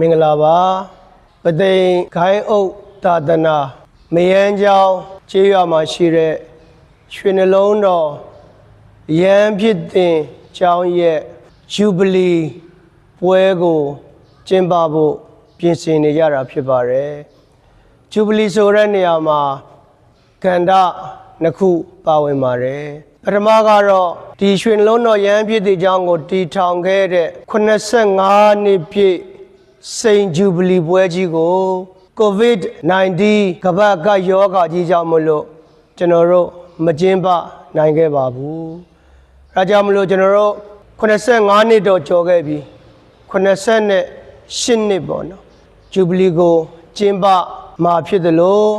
မင်္ဂလာပါပသိမ်ခိုင်းအုပ်သာသနာမယန်းကျောင်းခြေရွာမှာရှိတဲ့ရွှေနှလုံးတော်ရန်ဖြစ်တင်ကျောင်းရဲ့ဂျူဘလီပွဲကိုကျင်းပဖို့ပြင်ဆင်နေကြတာဖြစ်ပါတယ်ဂျူဘလီဆိုတဲ့နေရာမှာကန္ဓနှစ်ခုပါဝင်ပါတယ်ပထမကတော့ဒီရွှေနှလုံးတော်ရန်ဖြစ်တင်ကျောင်းကိုတည်ထောင်ခဲ့တဲ့85နှစ်ပြည့် စိန်ဂျူဘလီပွဲကြီးကို COVID-19 ကမ္ဘာ့ကပ်ရောဂါကြီးကြောင့်မလို့ကျွန်တော်တို့မကျင်းပနိုင်ခဲ့ပါဘူး။အဲဒါကြောင့်မလို့ကျွန်တော်တို့85နှစ်တော့ကျော်ခဲ့ပြီ88နှစ်ပေါ့နော်။ဂျူဘလီကိုကျင်းပမှာဖြစ်တယ်လို့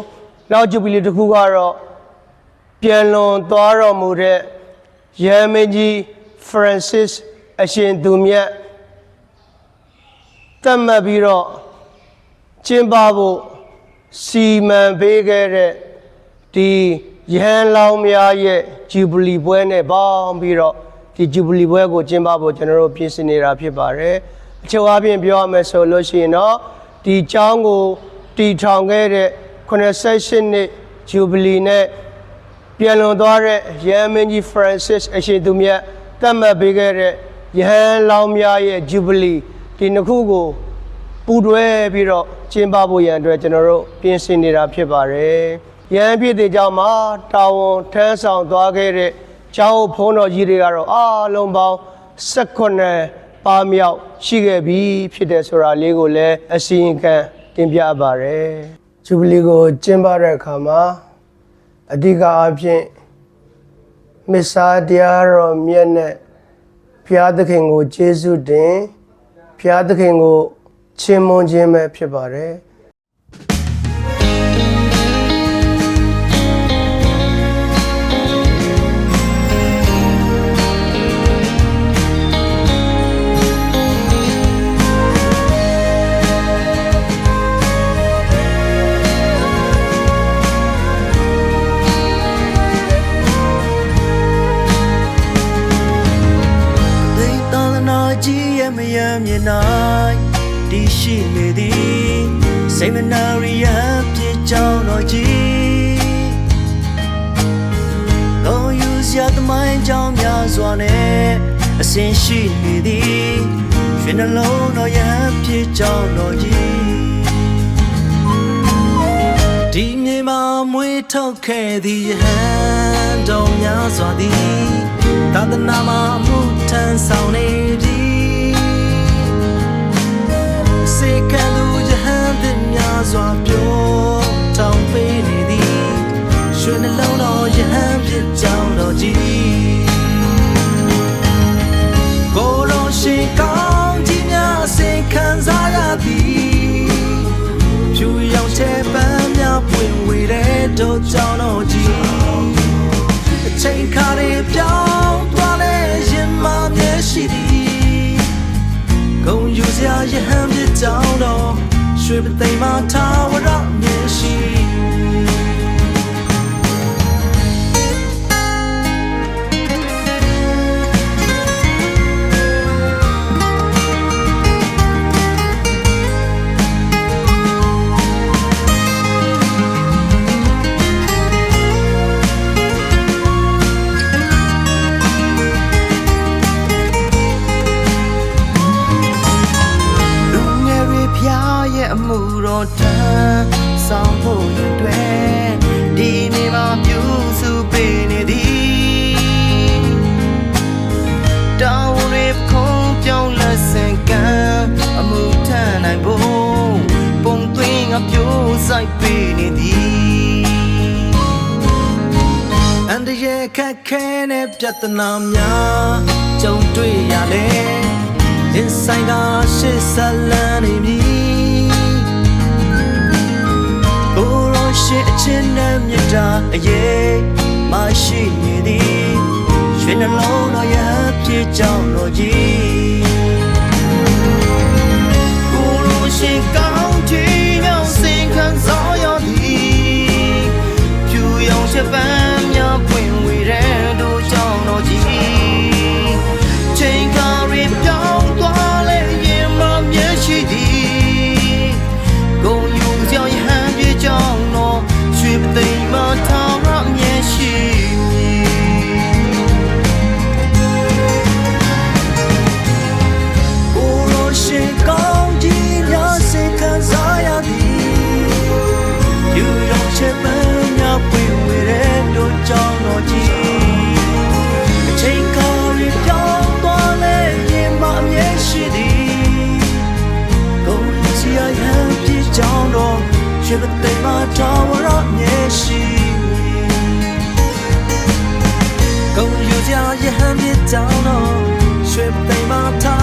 နောက်ဂျူဘလီတစ်ခုကတော့ပြန်လွန်သွားတော်မူတဲ့ရဟန်းမင်းကြီး Francis အရှင်သူမြတ် တတ်မှတ်ပြီးတော့ကျင်းပဖို့စီမံပေးခဲ့တဲ့ဒီရဟန်းလောင်းများရဲ့ဂျူဘလီပွဲနဲ့ပေါင်းပြီးတော့ဒီဂျူဘလီပွဲကိုကျင်းပဖို့ကျွန်တော်တို့ပြင်ဆင်နေတာဖြစ်ပါတယ်အချုပ်အပြင်ပြောရမယ်ဆိုလို့ရှိရင်တော့ဒီကျောင်းကိုတည်ထောင်ခဲ့တဲ့88နှစ်ဂျူဘလီနဲ့ပြန်လွန်သွားတဲ့ရဟန်းမင်းကြီး Francis အရှင်သူမြတ်တတ်မှတ်ပေးခဲ့တဲ့ရဟန်းလောင်းများရဲ့ဂျူဘလီ ဒီနှစ်ခုကိုပူတွဲပြီးတော့ကျင်းပဖို့ရန်အတွက်ကျွန်တော်တို့ပြင်ဆင်နေတာဖြစ်ပါတယ်။ရန်ဖြစ်တဲ့ကြောင့်မှာတာဝန်ထမ်းဆောင်သွားခဲ့တဲ့ကျောင်းဖုံးတော်ကြီးတွေကတော့အားလုံးပေါင်း18ပါမြောက်ရှိခဲ့ပြီဖြစ်တဲ့ဆိုတာလေးကိုလည်းအစီရင်ခံတင်ပြပါရယ်။ဂျူဘလီကိုကျင်းပတဲ့အခါမှာအဓိကအားဖြင့်မစ္စာတရားတော်မြတ်နဲ့ဘုရားသခင်ကိုကျေးဇူးတင် ဘုရားသခင်ကိုချီးမွမ်းခြင်းပဲဖြစ်ပါတယ် နေသည်စေမနာရီယပြည့်ကြောင်းတော်ကြီးတော်ယူစရာသမိုင်းကြောင်းများစွာနဲ့အစဉ်ရှိနေသည်ရွှေနှလုံးတော်ယပြည့်ကြောင်းတော်ကြီးဒီမြေမှာမွေးထုတ်ခဲ့သည်ယဟန်တော်များစွာသည်သာသနာမှာအမှုထမ်းဆောင်နေသည် စေကံသူယဟန်သည်များစွာပြောထောင်ပေးနေသည်ရွှေနှလုံးတော်ယဟန်ဖြစ်ကြောင်းတော်ကြီးကိုယ်တော်ရှိကောင်းကြီးများအစဉ်ခံစားရသည်ဖြူရောင်ချဲပန်းများပွင့်ဝေတဲ့တို့ကြောင့်တော့ကြီးအချိန်ခါတွေပြောင်းသွားလဲရင်မမျက်ရှိသည်ဂုံ ယူစရာရဟန်းပြကြောင်းတော့ရွှေပသိမ်မှာထာဝရမျက်ရှိ ဖို့ရင်တွေဒီနေ့မှပြုစုပေးနေသည်တောင်းတွေခုံပြောင်းလက်ဆန်ကံအမှုထမ်းနိုင်ဖို့ပုံသွင်းငါပြိုးဆိုင်ပေးနေသည်အန်တရဲ့ခက်ခဲနဲ့ပြဿနာများကြုံတွေ့ရလေရင်ဆိုင်ကရှစ်ဆက်လန်းနေပြီ တ်တာအရေးမရှိနေသည်ရွှေနှလုံးတော်ရပြည့်ကြောင်းတော်ကြီးကိုရောရှိကောင်းချီမြောင်စင်ခံစားရသည်ဖြူရောင်ချက်ပန်း ရဟန်ပြတောင်းတော့ရွှေပိန်မထား